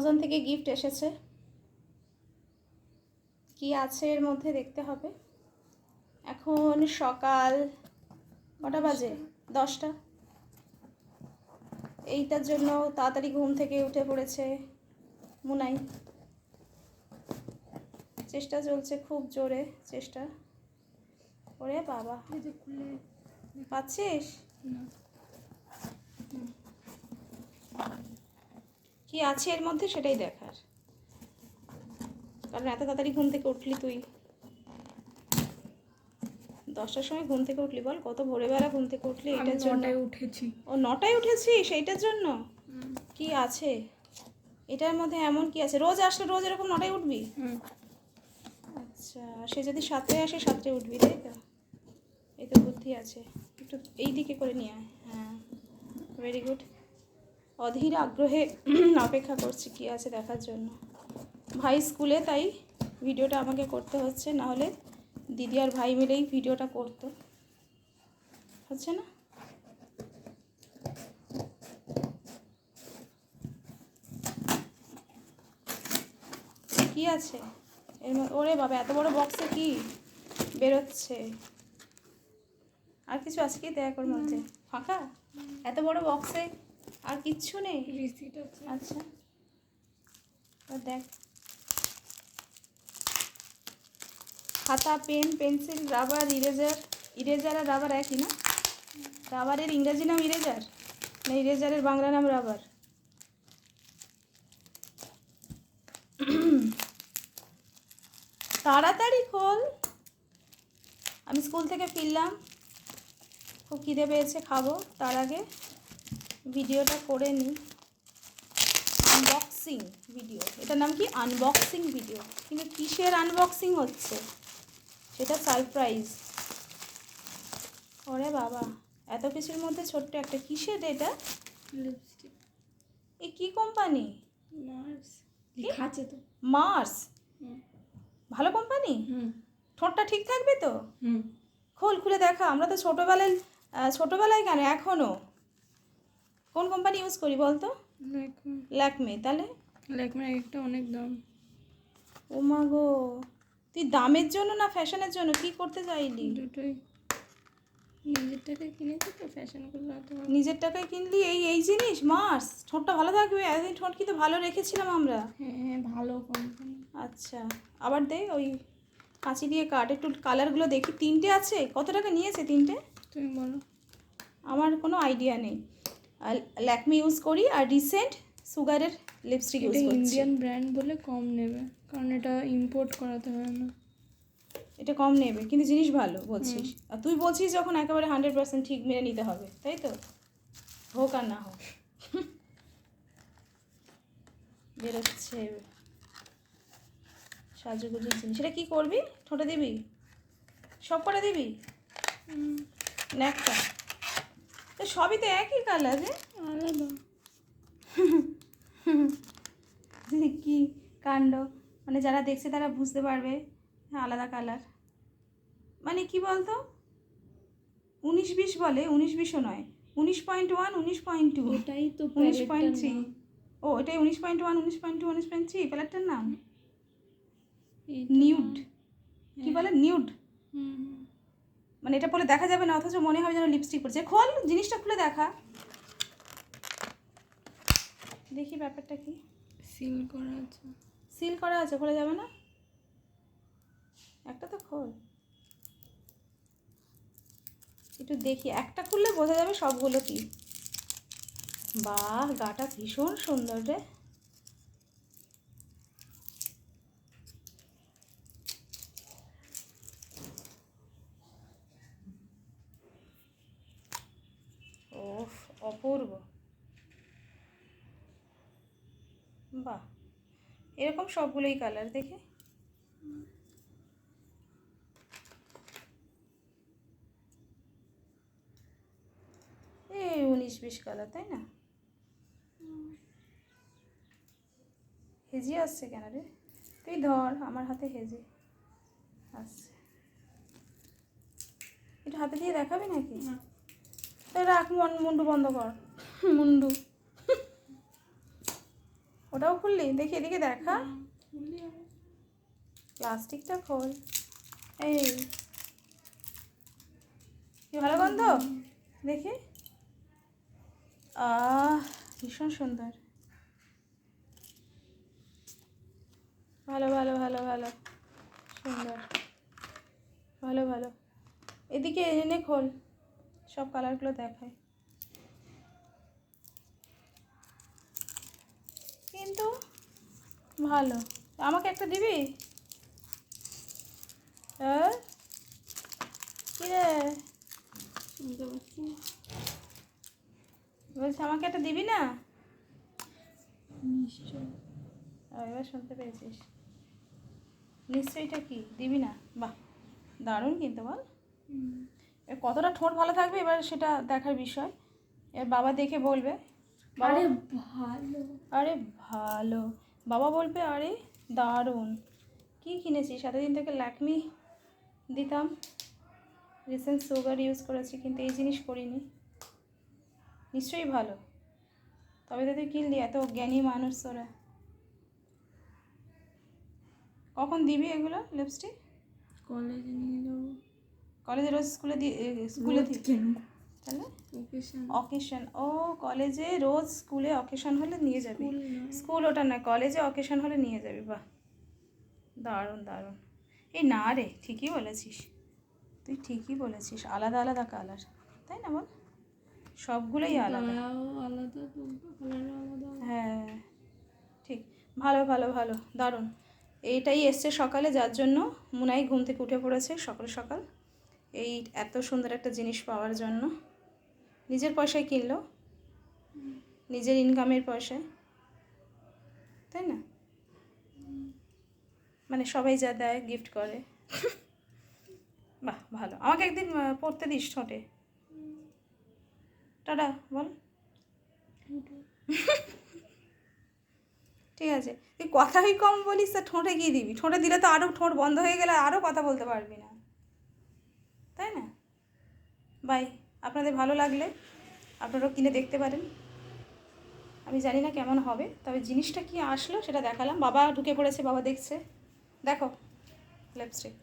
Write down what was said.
Amazon থেকে gift এসেছে। কি আছে এর মধ্যে দেখতে হবে। এখন সকাল কটা বাজে? দশটা। এইটার জন্য তাড়াতাড়ি ঘুম থেকে উঠে পড়েছে মুনাই। চেষ্টা চলছে খুব জোরে চেষ্টা। ওরে বাবা। পাচ্ছিস? কি আছে এর মধ্যে সেটাই দেখার। কারণ এত তাড়াতাড়ি ঘুম থেকে উঠলি তুই। দশটার সময় ঘুম থেকে উঠলি বল কত ভোরবেলা ঘুম থেকে উঠলি এটার জন্য। উঠেছি। ও নটায় উঠেছি সেইটার জন্য। কি আছে? এটার মধ্যে এমন কি আছে? রোজ আসলে রোজ এরকম নটায় উঠবি। আচ্ছা সে যদি সাতটায় আসে সাতটায় উঠবি তাই তো? এই তো বুদ্ধি আছে। একটু এই দিকে করে নিয়ে আয়। হ্যাঁ ভেরি গুড অধীর আগ্রহে অপেক্ষা করছি কি আছে দেখার জন্য। ভাই স্কুলে, তাই ভিডিওটা আমাকে করতে হচ্ছে না হলে দিদি আর ভাই মিলেই ভিডিওটা করতো। হচ্ছে না? কি আছে? ওরে বাবা, এত বড় বক্সে কি? বেরোচ্ছে। আর কিছু আছে কি? দেখ ওর মধ্যে। ফাঁকা? এত বড় বক্সে আর কিচ্ছু নেই? রিসিট আছে। আচ্ছা। দেখ। খাতা pen pencil rubber eraser eraser আর রাবার একই না? রাবারের ইংরাজি নাম ইরেজার? না ইরেজারের বাংলা নাম রাবার? তাড়াতাড়ি খোল। আমি স্কুল থেকে ফিরলাম। খুব খিদে পেয়েছে খাব তার আগে। ভিডিওটা করে নিই। আনবক্সিং ভিডিও এটার নাম কি? আনবক্সিং ভিডিও কিন্তু কিসের আনবক্সিং হচ্ছে? সেটা সারপ্রাইজ ওরে বাবা এত কিছুর মধ্যে ছোট্ট একটা কিসের এটা? লিপস্টিক এ কি কোম্পানি মার্স আছে তো। মার্স। ভালো কোম্পানি হুম। ঠোঁটটা ঠিক থাকবে তো? হুম। খোল খুলে দেখা আমরা তো ছোটোবেলায় ছোটোবেলায় কেন? এখনও কোন কোম্পানি ইউজ করি বলতো? ল্যাকমে। তাহলে? ল্যাকমে একটা অনেক দাম। ও মা গো তুই দামের জন্য না ফ্যাশনের জন্য? কি করতে চাইলি? দুটোই। নিজের টাকায় কিনেছি তো ফ্যাশনগুলো নিজের টাকায় কিনলি? এই এই জিনিস? মার্স ঠোঁটটা ভালো থাকবে? এতদিন ঠোঁট কিন্তু ভালো রেখেছিলাম আমরা। হ্যাঁ ভালো কোম্পানি আচ্ছা আবার দে ওই কাঁচি দিয়ে কাট। একটু কালারগুলো দেখি। তিনটে আছে? কত টাকা নিয়েছে তিনটে? তুমি বলো। আমার কোনো আইডিয়া নেই। ল্যাকমি ইউজ করি আর রিসেন্ট সুগারের লিপস্টিক ইউজ করছি। ইন্ডিয়ান ব্র্যান্ড বলে কম নেবে কারণ এটা ইম্পোর্ট করাতে হয় না। এটা কম নেবে কিন্তু জিনিস ভালো বলছিস। আর তুই বলছিস যখন একেবারে হান্ড্রেড পার্সেন্ট ঠিক মেনে নিতে হবে তাই তো? হোক আর না হোক। বেরোচ্ছে সাজুগুজুর জিনিস। সেটা কী করবি? ঠোঁটে দিবি? সব করে দিবি? হুম, না একটা তো সবই তো একই কালার রে আলাদা। কি কাণ্ড? মানে যারা দেখছে তারা বুঝতে পারবে হ্যাঁ, আলাদা কালার মানে কি বলতো? উনিশ বিশ বলে উনিশ বিশও নয়। উনিশ পয়েন্ট ওয়ান উনিশ পয়েন্ট টু ওটাই তো উনিশ পয়েন্ট থ্রি ও এটাই উনিশ পয়েন্ট ওয়ান উনিশ পয়েন্ট টু উনিশ পয়েন্ট থ্রি প্যালেটটার নাম? নিউড কি বলে? নিউড হুম। মানে এটা পরে দেখা যাবে না অথচ মনে হবে যেন লিপস্টিক পড়ছে খোল জিনিসটা খুলে দেখা। দেখি ব্যাপারটা কি। সিল করা আছে। সিল করা আছে খোলা যাবে না? একটা তো খোল। একটু দেখি একটা খুললে বোঝা যাবে সবগুলো কি। বাহ গাটা ভীষণ সুন্দর রে। অপূর্ব বাহ, এরকম সবগুলোই কালার দেখে। এই উনিশ বিশ কালার তাই না? হেজি আসছে কেন রে? তুই ধর, আমার হাতে হেজি আসছে। একটু হাতে দিয়ে দেখাবি নাকি? তো রাখ মন মুন্ডু বন্ধ কর। মুন্ডু। ওটাও খুললি? দেখি এদিকে দেখা প্লাস্টিকটা খোল। এই। কি ভালো গন্ধ? দেখি। আহ ভীষণ সুন্দর। ভালো ভালো ভালো ভালো। সুন্দর। ভালো ভালো। এদিকে এনে খোল। সব কালারগুলো দেখায়। কিন্তু ভালো। আমাকে একটা দিবি? হ্যাঁ কি রে? শুনতে পাচ্ছি না। বলছি আমাকে একটা দিবি না? নিশ্চয় এবার শুনতে পেয়েছিস। নিশ্চয়ইটা কি? দিবি না? বাহ দারুণ কিন্তু বল। হুম। এর কতটা ঠোঁট ভালো থাকবে এবার সেটা দেখার বিষয়। এর বাবা দেখে বলবে। আরে ভালো। আরে ভালো। বাবা বলবে আরে দারুণ। কি কিনেছিস? এতদিন থেকে ল্যাকমি দিতাম। রিসেন্ট সুগার ইউজ করেছি কিন্তু এই জিনিস করিনি নিশ্চয়ই ভালো। তবে তো তুই কিনলি এত জ্ঞানী মানুষ তোরা কখন দিবি এগুলো লিপস্টিক কলেজে নিয়ে যাব। কলেজে রোজ স্কুলে দিয়ে স্কুলে তাহলে অকেশন ও কলেজে রোজ স্কুলে অকেশন হলে নিয়ে যাবি। স্কুল ওটা না কলেজে অকেশন হলে নিয়ে যাবি বাহ। দারুণ দারুণ। এই না রে ঠিকই বলেছিস। তুই ঠিকই বলেছিস আলাদা আলাদা কালার তাই না বল? সবগুলোই আলাদা। হ্যাঁ ঠিক। ভালো ভালো ভালো দারুণ। এইটাই এসছে সকালে যার জন্য মুনাই ঘুম থেকে উঠে পড়েছে সকাল সকাল। এই এত সুন্দর একটা জিনিস পাওয়ার জন্য। নিজের পয়সায় কিনলো। নিজের ইনকামের পয়সায়। তাই না? মানে সবাই যা দেয় গিফট করে। বাহ, ভালো। আমাকে একদিন পড়তে দিস ঠোঁটে। টাটা, বল। ঠিক আছে। তুই কথাই কম বলিস, তা ঠোঁটে গিয়ে দিবি? ঠোঁটে দিলে তো আরও ঠোঁট বন্ধ হয়ে গেলে আরও কথা বলতে পারবি না। তাই না? বাই, আপনাদের ভালো লাগলে আপনারাও কিনে দেখতে পারেন। আমি জানি না কেমন হবে, তবে জিনিসটা কি আসলো সেটা দেখালাম। বাবা ঢুকে পড়েছে, বাবা দেখছে। দেখো লিপস্টিক